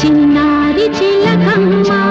చిన్నారి చిలకమ్మ.